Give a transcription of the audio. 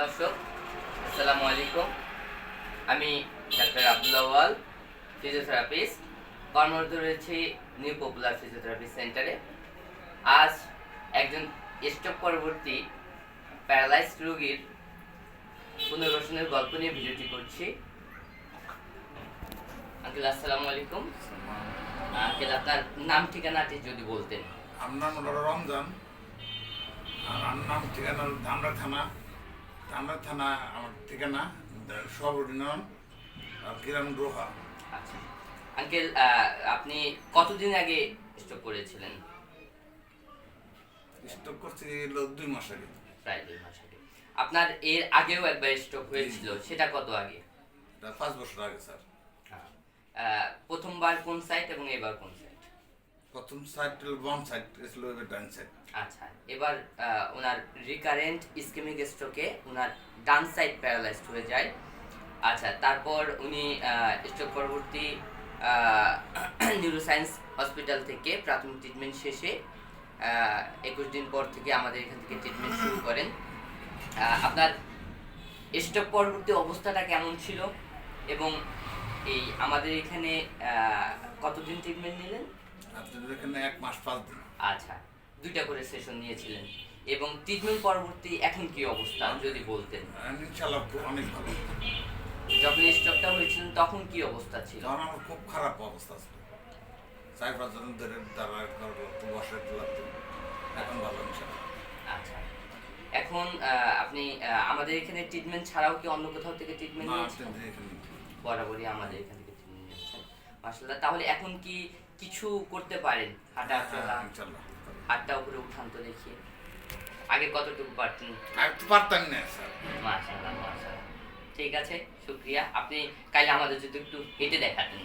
দর্শক আসসালামু আলাইকুম। আমি ডাক্তার আব্দুল্লাহ ওয়াল ফিজিওথেরাপিস্ট কর্মরত রয়েছি নিউ পপুলার ফিজিওথেরাপি সেন্টারে আজ একজন স্ট্রোক পরবর্তী প্যারালাইজ রোগীর পুনর্বাসনের গল্প নিয়ে ভিডিওটি করছি। আঙ্কেল আসসালামু আলাইকুম। আঙ্কেল আপনার নাম ঠিকানাটি যদি বলতেন। আমার নাম হলো রমজান। আর আমার নাম ঠিকানা ধামরা থানা। ধামরা থানা আমার ঠিকানা সবর্ডিনন আর কিরাম রোহা আচ্ছা। আঙ্কেল আপনি কতদিন আগে স্ট্রোক করেছিলেন? স্টক করছি দুই মাস আগে। প্রায় দুই মাস আগে। আপনার এর আগেও একবার স্ট্রোক হয়েছিল সেটা কত আগে? পাঁচ বছর আগে স্যার। প্রথমবার কোন সাইট এবং এবার কোন সাইট? প্রথম সাইড বাম সাইড ছিল, এবার ডান সাইড আচ্ছা এবার ওনার রিকারেন্ট ইসকেমিক স্ট্রোকে ওনার ডান সাইড প্যারালাইজড হয়ে যায়। আচ্ছা তারপর উনি স্ট্রোক পরবর্তী নিউরোসায়েন্স হসপিটাল থেকে প্রাথমিক ট্রিটমেন্ট শেষে একুশ দিন পর থেকে আমাদের এখান থেকে ট্রিটমেন্ট শুরু করেন। আপনার স্ট্রোক পরবর্তী অবস্থাটা কেমন ছিল? এবং এই আমাদের এখানে কতদিন ট্রিটমেন্ট নিলেন? আপনাদের এখানে এক মাস পাঁচ দিন। আচ্ছা দুইটা করে সেশন নিয়েছিলেন। এবং ট্রিটমেন্ট পরবর্তী এখন কি অবস্থা যদি বলতেন? খুব অনেক ভালো। যখন স্ট্রোকটা হয়েছিলেন তখন কি অবস্থা ছিল? তখন আমার খুব খারাপ অবস্থা ছিল। চার পাঁচ জন ধরে দাঁড়া বসে লাগতো এখন ভালো ইনশাল্লাহ আচ্ছা। এখন আপনি আমাদের এখানে ট্রিটমেন্ট ছাড়াও কি অন্য কোথাও থেকে ট্রিটমেন্ট নিয়েছেন? বরাবরই আমাদের এখান থেকে ট্রিটমেন্ট নিয়েছেন। মাসাল্লাহ তাহলে এখন কি কিছু করতে পারেন হাঁটা চলা হ্যাঁ, হাতটা উপরে উঠান তো দেখি আগে কতটুকু পারতেন? পারতাম না স্যার। মাশাআল্লাহ মাশাআল্লাহ। ঠিক আছে শুক্রিয়া। আপনি কাল আমাদের যদি একটু হেঁটে দেখাতেন।